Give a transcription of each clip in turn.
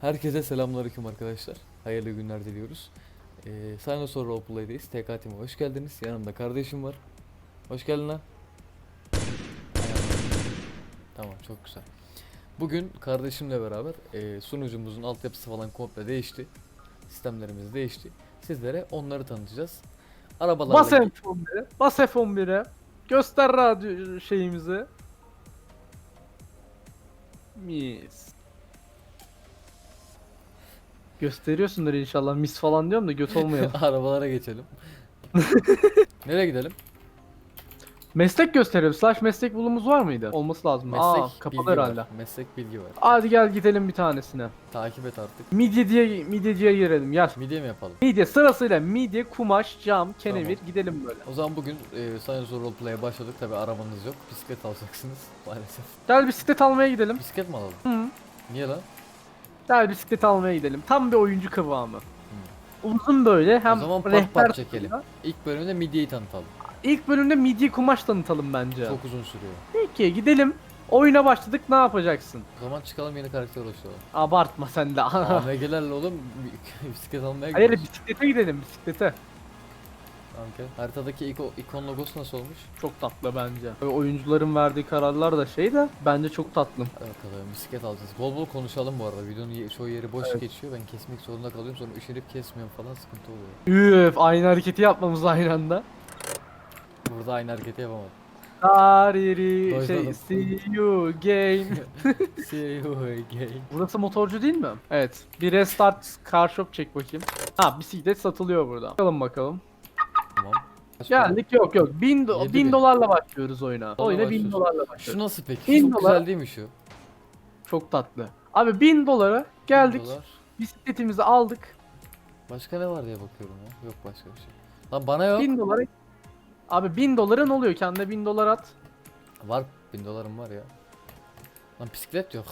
Herkese selamünaleyküm arkadaşlar. Hayırlı günler diliyoruz. Ee, Sinosaur Roleplay'deyiz. TK Team'e hoş geldiniz. Yanımda kardeşim var. Hoş geldin lan. Tamam çok güzel. Bugün kardeşimle beraber e, sunucumuzun altyapısı falan komple değişti. Sistemlerimiz değişti. Sizlere onları tanıtacağız. Arabalarla Bas F11'e. Bas F11'e. Göster radyo şeyimizi. Mis. Gösteriyorsundur inşallah mis falan diyorum da göt olmayalım. arabalara geçelim. Nereye gidelim? Meslek gösterelim. Slash meslek bulumuz var mıydı? Olması lazım. Meslek Aa, bilgi kapalı var. herhalde. Meslek bilgi var. Hadi gel gidelim bir tanesine. Takip et artık. Midye diye midyeciye girelim. Gel. Midye mi yapalım? Midye sırasıyla midye, kumaş, cam, kenevir Tamam. gidelim böyle. O zaman bugün e, Science Roleplay'e başladık. Tabi arabanız yok. Bisiklet alacaksınız maalesef. Gel bisiklet almaya gidelim. Bisiklet mi alalım? Hı. Niye lan? Gel bisiklet almaya gidelim. Tam bir oyuncu kıvamı. Uzun böyle hem o zaman rehber part çekelim. tadında. İlk bölümde midyeyi tanıtalım. İlk bölümde midye kumaş tanıtalım bence. Çok uzun sürüyor. Peki gidelim. Oyuna başladık ne yapacaksın? O zaman çıkalım yeni karakter oluşturalım. Abartma sen de. AMG'lerle oğlum bi- bisiklet almaya Hayır gidiyoruz. bisiklete gidelim bisiklete. Gel. Haritadaki iko- ikon logosu nasıl olmuş? Çok tatlı bence. Böyle oyuncuların verdiği kararlar da şey de bence çok tatlı. Hadi bakalım bisiklet alacağız. Bol bol konuşalım bu arada. Videonun çoğu yeri boş geçiyor. Ben kesmek zorunda kalıyorum. Sonra üşenip kesmiyorum falan sıkıntı oluyor. Üf aynı hareketi yapmamız aynı anda. Burada aynı hareketi yapamadım. Tariri şey Dojladım. see you again. See you again. Burası motorcu değil mi? Evet. Bir restart car shop çek bakayım. Ha bisiklet satılıyor burada. Bakalım bakalım. Tamam. Kaç para? Geldik yok yok. 1000 do- Yedi 1000 bin. dolarla başlıyoruz oyuna. Oyuna 1000 başlıyorsun. dolarla Şu başlıyoruz. nasıl peki? Bin Çok dolar. güzel değil mi şu? Çok tatlı. Abi 1000 dolara geldik. Dolar. Bisikletimizi aldık. Başka ne var diye bakıyorum ya. Yok başka bir şey. Lan bana yok. 1000 dolara. Abi 1000 dolara ne oluyor? Kendine 1000 dolar at. Var bin dolarım var ya. Lan bisiklet yok.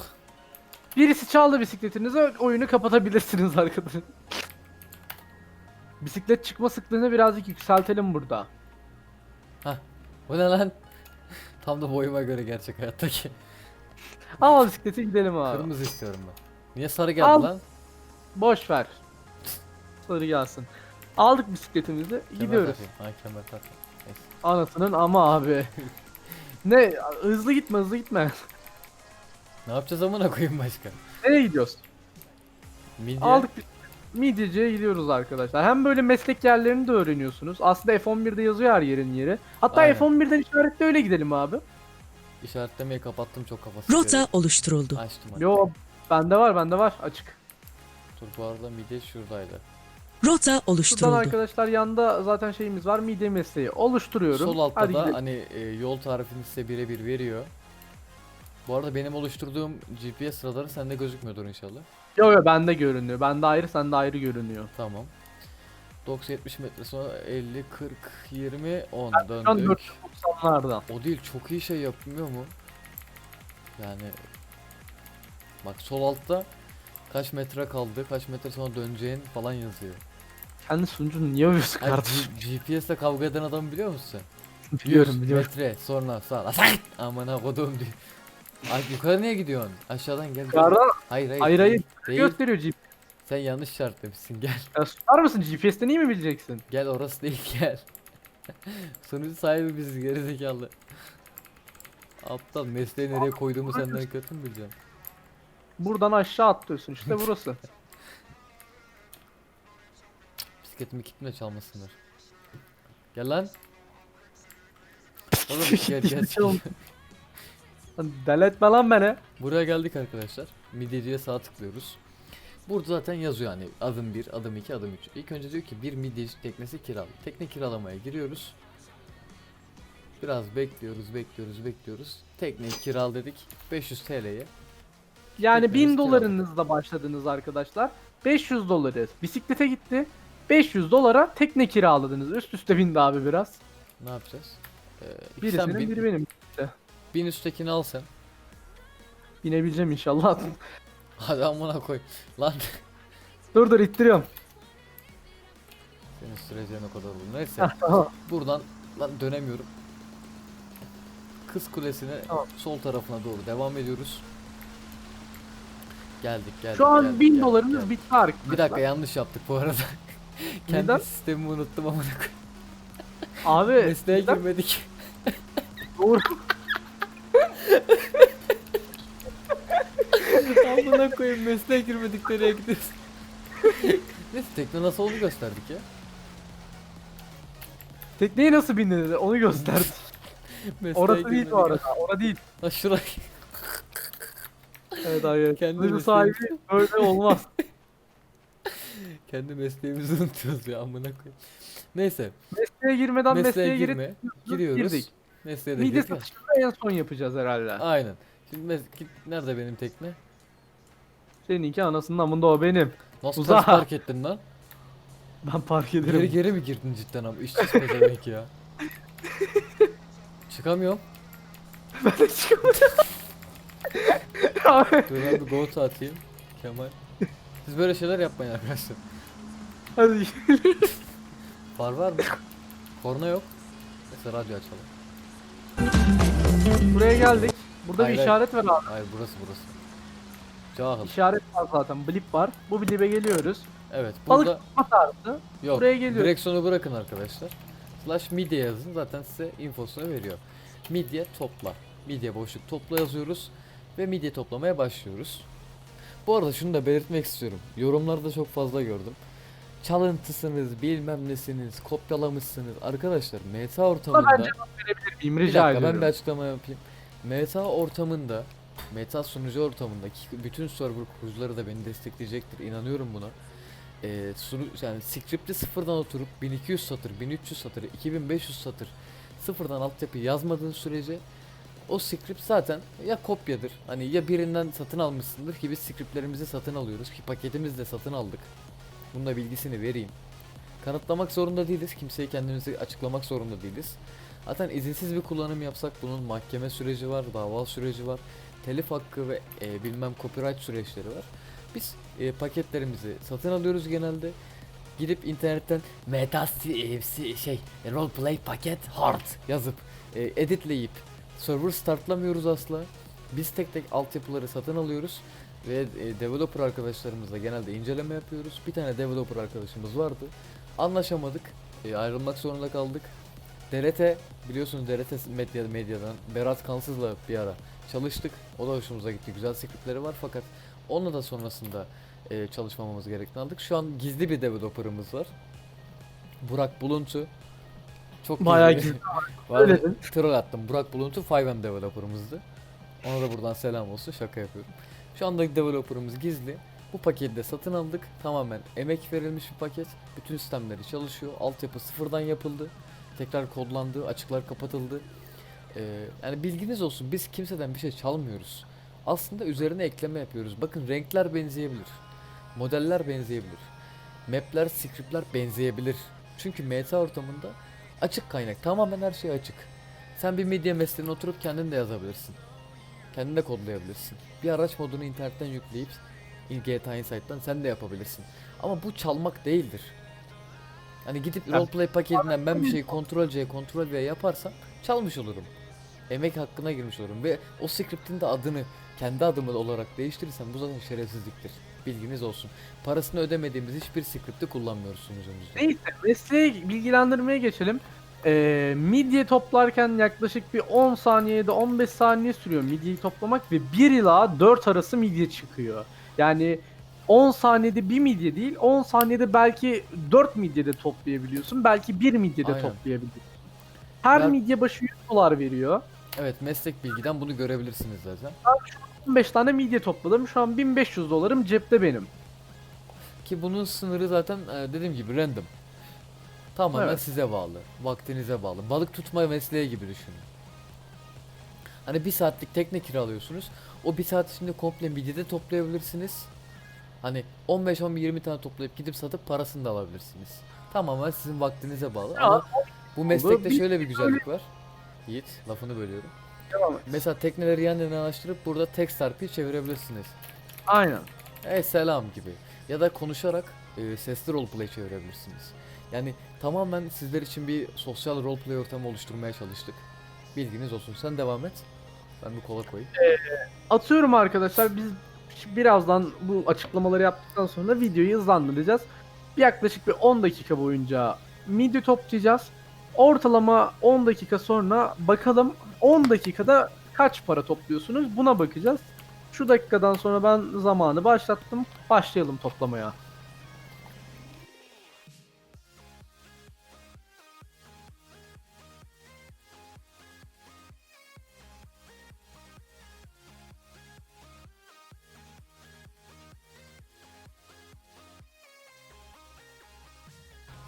Birisi çaldı bisikletinizi oyunu kapatabilirsiniz arkadaşlar. Bisiklet çıkma sıklığını birazcık yükseltelim burada. Bu ne lan? Tam da boyuma göre gerçek hayattaki. Al bisiklete gidelim abi. Kırmızı istiyorum ben. Niye sarı geldi Al. lan? Boş ver. Sarı gelsin. Aldık bisikletimizi Kemer gidiyoruz. takayım. Ha kemer takayım. Anasının ama abi. ne hızlı gitme hızlı gitme. Ne yapacağız amına koyayım başka? Nereye gidiyoruz? Midye. Aldık biz- midyeciye gidiyoruz arkadaşlar. Hem böyle meslek yerlerini de öğreniyorsunuz. Aslında F11'de yazıyor her yerin yeri. Hatta Aynen. F11'den işaretle öyle gidelim abi. İşaretlemeyi kapattım çok kafası. Rota oluşturuldu. Açtım hadi. Yo bende var bende var açık. Dur bu arada midye şuradaydı. Rota Şuradan oluşturuldu. arkadaşlar yanda zaten şeyimiz var midye mesleği oluşturuyorum. Sol altta Hadi da gidelim. hani e, yol tarifini size birebir veriyor. Bu arada benim oluşturduğum GPS radarı sende gözükmüyordur inşallah. Yo yo bende görünüyor. Bende ayrı sende ayrı görünüyor. Tamam. 90-70 metre sonra 50, 40, 20, 10 Şu döndük. 490'lardan. O değil çok iyi şey yapmıyor mu? Yani bak sol altta kaç metre kaldı, kaç metre sonra döneceğin falan yazıyor. Kendi sunucunu niye övüyorsun Ay, kardeşim? GPS'le kavga eden adam biliyor musun sen? biliyorum 100 biliyorum. metre sonra sağa sakit amına kodum diyor. Ay yukarı niye gidiyorsun? Aşağıdan gel. Yukarıdan Hayır hayır. Hayır, hayır. Değil. gösteriyor GPS. Sen yanlış işaretlemişsin gel. Ya susar mısın? GPS'ten iyi mi bileceksin? Gel orası değil gel. Sonucu sahibi biziz gerizekalı. Aptal mesleği nereye koyduğumu senden kötü mü bileceğim? Buradan aşağı atlıyorsun işte burası. Bisikletimi kitle çalmasınlar. Gel lan. Oğlum gel gel. Çal. Lan beni. Buraya geldik arkadaşlar. Midyeciye sağ tıklıyoruz. Burada zaten yazıyor hani adım 1, adım 2, adım 3. İlk önce diyor ki bir midyeci teknesi kiralı. Tekne kiralamaya giriyoruz. Biraz bekliyoruz, bekliyoruz, bekliyoruz. Tekneyi kiral dedik. 500 TL'ye. Yani Teknemiz 1000 kiralık. dolarınızla başladınız arkadaşlar. 500 doları bisiklete gitti. 500 dolara tekne kiraladınız. Üst üste bindi abi biraz. Ne yapacağız? Ee, Biri sen senin biri benim. bin üsttekini al sen. Binebileceğim inşallah. Hadi amına koy. Lan dur dur ittiriyorum. Senin süreceğin o kadar olur. Neyse. Tamam. Buradan lan dönemiyorum. Kız Kulesi'ne Tamam. sol tarafına doğru devam ediyoruz. Geldik geldik. Şu an geldik, 1000 geldik, dolarımız geldik. bitti arkadaşlar. Bir dakika yanlış yaptık bu arada. Kendi Neden? sistemimi unuttum koyayım. Abi Mesleğe neden? girmedik. Doğru. amına koyayım mesleğe girmedik nereye gidiyoruz? Neyse tekne nasıl oldu gösterdik ya. Tekneye nasıl bindin onu gösterdi. Mesleğe Orası değil girmedik. bu arada. Orada değil. Ha şurayı. Evet abi. Kendi Kendi mesleği- sahibi böyle olmaz. Kendi mesleğimizi unutuyoruz ya amına koyayım. Neyse mesleğe girmeden mesleğe, mesleğe, girip girme. Giriyoruz. girdik. Mesleğe de Mide girdik. satışını en son yapacağız herhalde. Aynen. Şimdi mes- nerede benim tekne? Seninki anasının amında o benim. Nasıl Uza. ters park ettin lan? Ben park ederim. Geri geri mi girdin cidden ama işsiz pezevenk ya. Çıkamıyorum. ben de çıkamadım. Abi, Dur ben bir go atayım. Kemal. Siz böyle şeyler yapmayın arkadaşlar. Hadi. Var var mı? Korna yok. Mesela radyo açalım. Buraya geldik. Burada Hayır, bir işaret var abi. Hayır burası burası. Cahil. İşaret var zaten. Blip var. Bu blip'e geliyoruz. Evet Balık burada tutma tarzı. yok. buraya geliyor. Direksiyonu bırakın arkadaşlar. Slash midye yazın zaten size infosunu veriyor. Midye topla. Midye boşluk topla yazıyoruz ve midye toplamaya başlıyoruz. Bu arada şunu da belirtmek istiyorum. Yorumlarda çok fazla gördüm. Çalıntısınız, bilmem nesiniz, kopyalamışsınız. Arkadaşlar MTA ortamında bence Miyim bir rica dakika ben bir açıklama yapayım. MTA ortamında, MTA sunucu ortamında ki bütün server kurucuları da beni destekleyecektir. inanıyorum buna. Ee, sunu, yani script'i sıfırdan oturup 1200 satır, 1300 satır, 2500 satır sıfırdan altyapı yazmadığın sürece o script zaten ya kopyadır. Hani ya birinden satın almışsındır ki biz scriptlerimizi satın alıyoruz ki paketimizi de satın aldık. Bunun da bilgisini vereyim. Kanıtlamak zorunda değiliz. Kimseye kendimizi açıklamak zorunda değiliz. Zaten izinsiz bir kullanım yapsak bunun mahkeme süreci var, dava süreci var, telif hakkı ve e, bilmem copyright süreçleri var. Biz e, paketlerimizi satın alıyoruz genelde. Gidip internetten meta şey roleplay paket hard yazıp e, editleyip server startlamıyoruz asla. Biz tek tek altyapıları satın alıyoruz ve e, developer arkadaşlarımızla genelde inceleme yapıyoruz. Bir tane developer arkadaşımız vardı. Anlaşamadık. e, ayrılmak zorunda kaldık. DRT biliyorsunuz DRT medya medyadan Berat Kansız'la bir ara çalıştık. O da hoşumuza gitti. Güzel scriptleri var fakat onunla da sonrasında e, çalışmamamız gerektiğini anladık. Şu an gizli bir developer'ımız var. Burak Buluntu. Çok Bayağı. Vallahi Öyle troll attım. Burak Buluntu 5M developer'ımızdı. Ona da buradan selam olsun. Şaka yapıyorum. Şu andaki developer'ımız gizli. Bu paketi de satın aldık. Tamamen emek verilmiş bir paket. Bütün sistemleri çalışıyor. Altyapı sıfırdan yapıldı. Tekrar kodlandı. Açıklar kapatıldı. Ee, yani bilginiz olsun. Biz kimseden bir şey çalmıyoruz. Aslında üzerine ekleme yapıyoruz. Bakın renkler benzeyebilir. Modeller benzeyebilir. Map'ler, script'ler benzeyebilir. Çünkü meta ortamında açık kaynak. Tamamen her şey açık. Sen bir medya mesleğine oturup kendin de yazabilirsin. Kendin de kodlayabilirsin. Bir araç modunu internetten yükleyip GTA Insight'tan sen de yapabilirsin. Ama bu çalmak değildir. Hani gidip roleplay paketinden ben bir şeyi Ctrl C, Ctrl V yaparsam çalmış olurum. Emek hakkına girmiş olurum ve o script'in de adını kendi adımı olarak değiştirirsem bu zaten şerefsizliktir. Bilginiz olsun. Parasını ödemediğimiz hiçbir script'i kullanmıyoruz sunucumuzda. Neyse mesleğe bilgilendirmeye geçelim. Ee, midye toplarken yaklaşık bir 10 saniyede 15 saniye sürüyor midyeyi toplamak ve 1 ila 4 arası midye çıkıyor. Yani 10 saniyede bir midye değil 10 saniyede belki 4 midye de toplayabiliyorsun. Belki 1 midye de Aynen. toplayabiliyorsun. Her Ben- midye başı 100 dolar veriyor. Evet meslek bilgiden bunu görebilirsiniz zaten. 15 tane midye topladım. Şu an 1500 dolarım cepte benim. Ki bunun sınırı zaten e, dediğim gibi random. Tamamen Evet. size bağlı. Vaktinize bağlı. Balık tutma mesleği gibi düşünün. Hani bir saatlik tekne kiralıyorsunuz. O bir saat içinde komple midye de toplayabilirsiniz. Hani 15-20 tane toplayıp gidip satıp parasını da alabilirsiniz. Tamamen sizin vaktinize bağlı. Ya, Ama bu meslekte bir- şöyle bir güzellik var. Yiğit lafını bölüyorum. Devam et. Mesela tekneleri yan yana açtırıp burada text harfi çevirebilirsiniz. Aynen. Ey selam gibi. Ya da konuşarak e, sesli roleplay çevirebilirsiniz. Yani tamamen sizler için bir sosyal roleplay ortamı oluşturmaya çalıştık. Bilginiz olsun. Sen devam et. Ben bir kola koyayım. Atıyorum arkadaşlar biz birazdan bu açıklamaları yaptıktan sonra videoyu hızlandıracağız. Yaklaşık bir 10 dakika boyunca midi toplayacağız. Ortalama 10 dakika sonra bakalım 10 dakikada kaç para topluyorsunuz buna bakacağız. Şu dakikadan sonra ben zamanı başlattım. Başlayalım toplamaya.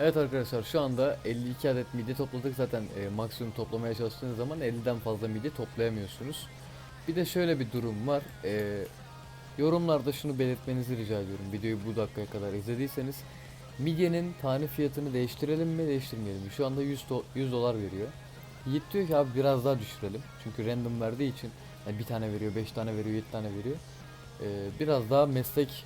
Evet arkadaşlar şu anda 52 adet midye topladık zaten e, maksimum toplamaya çalıştığınız zaman 50'den fazla midye toplayamıyorsunuz. Bir de şöyle bir durum var. E, yorumlarda şunu belirtmenizi rica ediyorum. Videoyu bu dakikaya kadar izlediyseniz midyenin tane fiyatını değiştirelim mi değiştirmeyelim mi? Şu anda 100, do- 100 dolar veriyor. Yiğit diyor ki abi biraz daha düşürelim. Çünkü random verdiği için yani bir tane veriyor, 5 tane veriyor, 7 tane veriyor. E, biraz daha meslek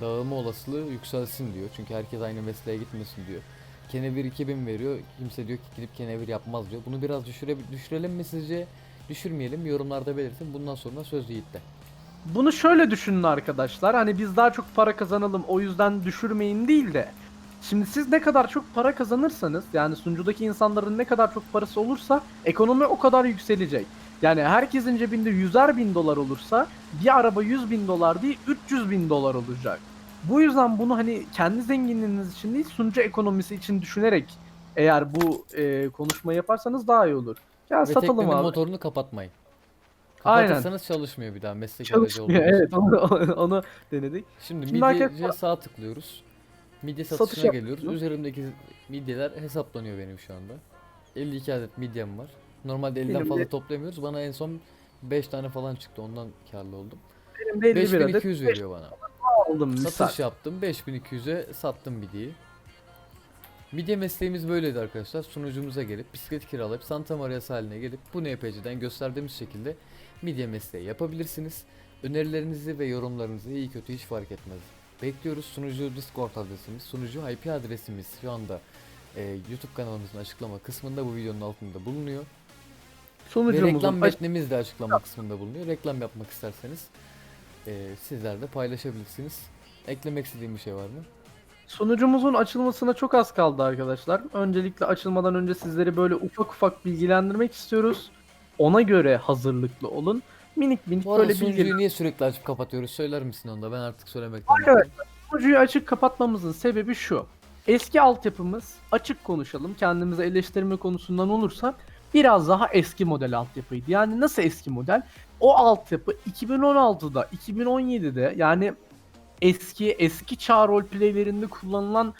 dağılma olasılığı yükselsin diyor. Çünkü herkes aynı mesleğe gitmesin diyor. Kenevir 2000 veriyor. Kimse diyor ki gidip kenevir yapmaz diyor. Bunu biraz düşüre, düşürelim mi sizce? Düşürmeyelim. Yorumlarda belirtin. Bundan sonra söz Yiğit'te. Bunu şöyle düşünün arkadaşlar. Hani biz daha çok para kazanalım o yüzden düşürmeyin değil de. Şimdi siz ne kadar çok para kazanırsanız yani sunucudaki insanların ne kadar çok parası olursa ekonomi o kadar yükselecek. Yani herkesin cebinde yüzer bin dolar olursa bir araba 100 bin dolar değil 300 bin dolar olacak. Bu yüzden bunu hani kendi zenginliğiniz için değil sunucu ekonomisi için düşünerek eğer bu e, konuşmayı yaparsanız daha iyi olur. Ya Ve satalım abi. motorunu kapatmayın. Aynen. Kapatırsanız çalışmıyor bir daha meslek aracı olduğu Çalışmıyor için. evet onu, onu, denedik. Şimdi, Şimdi midyeciye arkadaşlar- sağ tıklıyoruz. Midye Satış satışına yapıyoruz. geliyoruz. Üzerimdeki midyeler hesaplanıyor benim şu anda. 52 adet midyem var. Normalde 50'den Benim fazla toplayamıyoruz. Bana en son 5 tane falan çıktı. Ondan karlı oldum. Benim de 51 adet 5200 veriyor bana. aldım misal. Satış yaptım. 5200'e sattım midyeyi. Midye mesleğimiz böyleydi arkadaşlar. Sunucumuza gelip bisiklet kiralayıp Santa Maria sahiline gelip bu NPC'den gösterdiğimiz şekilde midye mesleği yapabilirsiniz. Önerilerinizi ve yorumlarınızı iyi kötü hiç fark etmez. Bekliyoruz. Sunucu Discord adresimiz, sunucu IP adresimiz şu anda e, YouTube kanalımızın açıklama kısmında bu videonun altında bulunuyor. Ve Sunucumuzun reklam aç- metnimiz de açıklama kısmında bulunuyor. Reklam yapmak isterseniz e, sizler de paylaşabilirsiniz. Eklemek istediğim bir şey var mı? sunucumuzun açılmasına çok az kaldı arkadaşlar. Öncelikle açılmadan önce sizleri böyle ufak ufak bilgilendirmek istiyoruz. Ona göre hazırlıklı olun. Minik minik Bu arada böyle sunucuyu bilgi. niye sürekli açıp kapatıyoruz söyler misin onu da ben artık söylemekten Arkadaşlar sunucuyu açık kapatmamızın sebebi şu. Eski altyapımız açık konuşalım kendimize eleştirme konusundan olursa biraz daha eski model altyapıydı. Yani nasıl eski model? O altyapı 2016'da 2017'de yani eski eski çağ roleplaylerinde kullanılan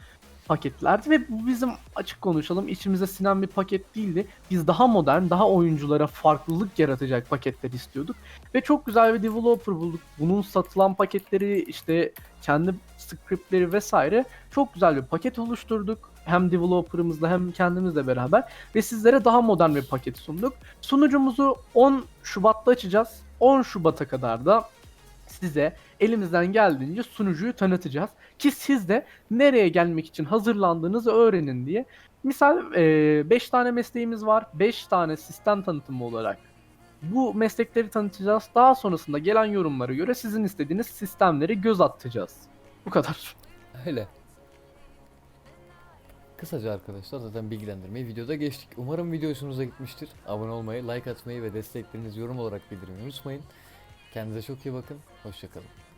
paketlerdi ve bu bizim açık konuşalım içimize sinen bir paket değildi. Biz daha modern, daha oyunculara farklılık yaratacak paketler istiyorduk. Ve çok güzel bir developer bulduk. Bunun satılan paketleri işte kendi scriptleri vesaire çok güzel bir paket oluşturduk. Hem developer'ımızla hem kendimizle beraber ve sizlere daha modern bir paket sunduk. Sunucumuzu 10 Şubat'ta açacağız. 10 Şubat'a kadar da size elimizden geldiğince sunucuyu tanıtacağız. Ki siz de nereye gelmek için hazırlandığınızı öğrenin diye. Misal 5 tane mesleğimiz var. 5 tane sistem tanıtımı olarak bu meslekleri tanıtacağız. Daha sonrasında gelen yorumlara göre sizin istediğiniz sistemleri göz atacağız. Bu kadar. Öyle. Kısaca arkadaşlar zaten bilgilendirmeyi videoda geçtik. Umarım video hoşunuza gitmiştir. Abone olmayı, like atmayı ve desteklerinizi yorum olarak bildirmeyi unutmayın. Kendinize çok iyi bakın. Hoşçakalın.